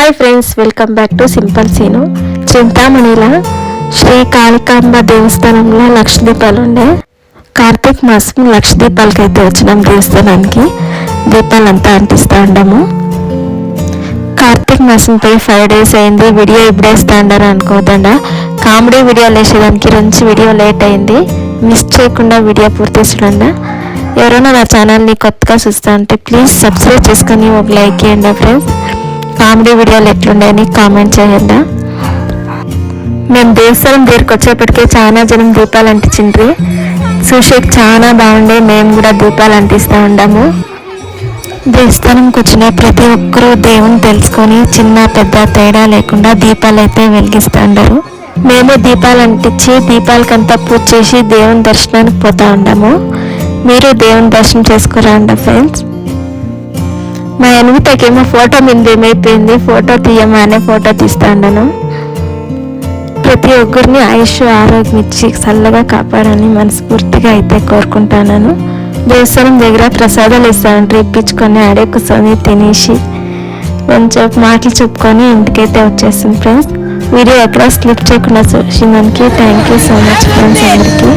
Hi friends welcome back to simple Seenu చింతామణిల Shri Kalikamba దేవస్థానంలో లక్షదీపాలు ఉండే కార్తీక్ మాసం లక్షదీపాలకి అయితే వచ్చినాం దేవస్థానానికి దీపాలంతా అంటిస్తూ ఉండము కార్తీక్ మాసంపై ఫైవ్ డేస్ అయింది వీడియో ఇప్పుడే స్టాండర్ అనుకోదండా. కామెడీ వీడియోలు వేసేదానికి రెండు వీడియో లేట్ అయింది. మిస్ చేయకుండా వీడియో పూర్తి చూడండి ఎవరైనా నా ఛానల్ని కొత్తగా చూస్తా ఉంటే ప్లీజ్ సబ్స్క్రైబ్ చేసుకొని ఒక లైక్ చేయండి ఫ్రెండ్స్ కామెడీ వీడియోలు ఎట్లున్నాయని కామెంట్ చేయండి. మేము దేవస్థానం దగ్గరికి వచ్చేప్పటికే చాలా జనం దీపాలు అంటించిండ్రి. చూసేకి చాలా బాగుండే మేము కూడా దీపాలు అంటిస్తూ ఉండాము. దేవస్థానంకి వచ్చిన ప్రతి ఒక్కరూ దేవుని తెలుసుకొని చిన్న పెద్ద తేడా లేకుండా దీపాలు అయితే వెలిగిస్తూ ఉండరు. మేము దీపాలు అంటించి దీపాలకంతా పూజ చేసి దేవుని దర్శనానికి పోతూ ఉండాము. మీరు దేవుని దర్శనం చేసుకురండి ఫ్రెండ్స్. మా ఎనిమితకేమో ఫోటో మీద ఏమైపోయింది ఫోటో తీయమా అనే ఫోటో తీస్తాను ప్రతి ఒక్కరిని ఆయుష్ ఆరోగ్యం ఇచ్చి చల్లగా కాపాడని మనస్ఫూర్తిగా అయితే కోరుకుంటున్నాను దేవస్థానం దగ్గర ప్రసాదాలు ఇస్తాను ఇప్పించుకొని ఆడే కూర్చొని తినేసి కొంచెం మాటలు చెప్పుకొని ఇంటికైతే వచ్చేస్తాం ఫ్రెండ్స్. వీడియో ఎక్కడ స్లిప్ చేయకుండా చూసినందుకు thank you so much friends అందరికీ.